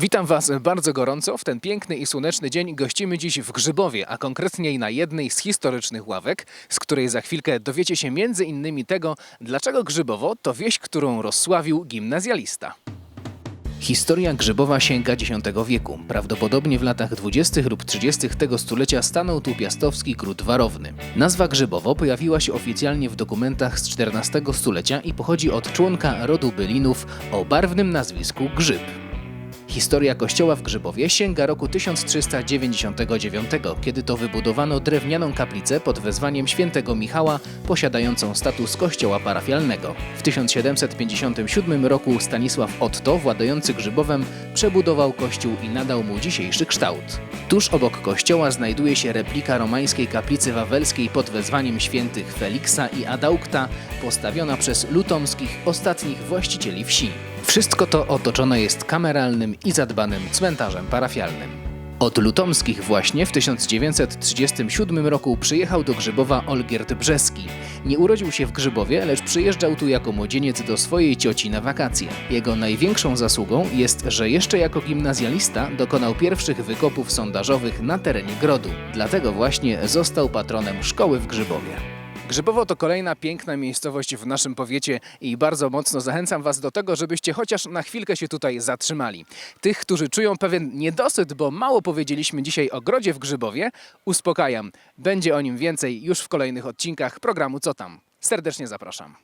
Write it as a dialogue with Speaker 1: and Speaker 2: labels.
Speaker 1: Witam Was bardzo gorąco. W ten piękny i słoneczny dzień gościmy dziś w Grzybowie, a konkretniej na jednej z historycznych ławek, z której za chwilkę dowiecie się między innymi tego, dlaczego Grzybowo to wieś, którą rozsławił gimnazjalista. Historia Grzybowa sięga X wieku. Prawdopodobnie w latach 20. lub 30. tego stulecia stanął tu piastowski krót warowny. Nazwa Grzybowo pojawiła się oficjalnie w dokumentach z XIV stulecia i pochodzi od członka rodu Bylinów o barwnym nazwisku Grzyb. Historia kościoła w Grzybowie sięga roku 1399, kiedy to wybudowano drewnianą kaplicę pod wezwaniem świętego Michała, posiadającą status kościoła parafialnego. W 1757 roku Stanisław Otto, władający Grzybowem, przebudował kościół i nadał mu dzisiejszy kształt. Tuż obok kościoła znajduje się replika romańskiej kaplicy wawelskiej pod wezwaniem świętych Feliksa i Adaukta, postawiona przez lutomskich, ostatnich właścicieli wsi. Wszystko to otoczone jest kameralnym i zadbanym cmentarzem parafialnym. Od Lutomskich właśnie w 1937 roku przyjechał do Grzybowa Olgierd Brzeski. Nie urodził się w Grzybowie, lecz przyjeżdżał tu jako młodzieniec do swojej cioci na wakacje. Jego największą zasługą jest, że jeszcze jako gimnazjalista dokonał pierwszych wykopów sondażowych na terenie grodu. Dlatego właśnie został patronem szkoły w Grzybowie. Grzybowo to kolejna piękna miejscowość w naszym powiecie i bardzo mocno zachęcam Was do tego, żebyście chociaż na chwilkę się tutaj zatrzymali. Tych, którzy czują pewien niedosyt, bo mało powiedzieliśmy dzisiaj o grodzie w Grzybowie, uspokajam. Będzie o nim więcej już w kolejnych odcinkach programu Co tam. Serdecznie zapraszam.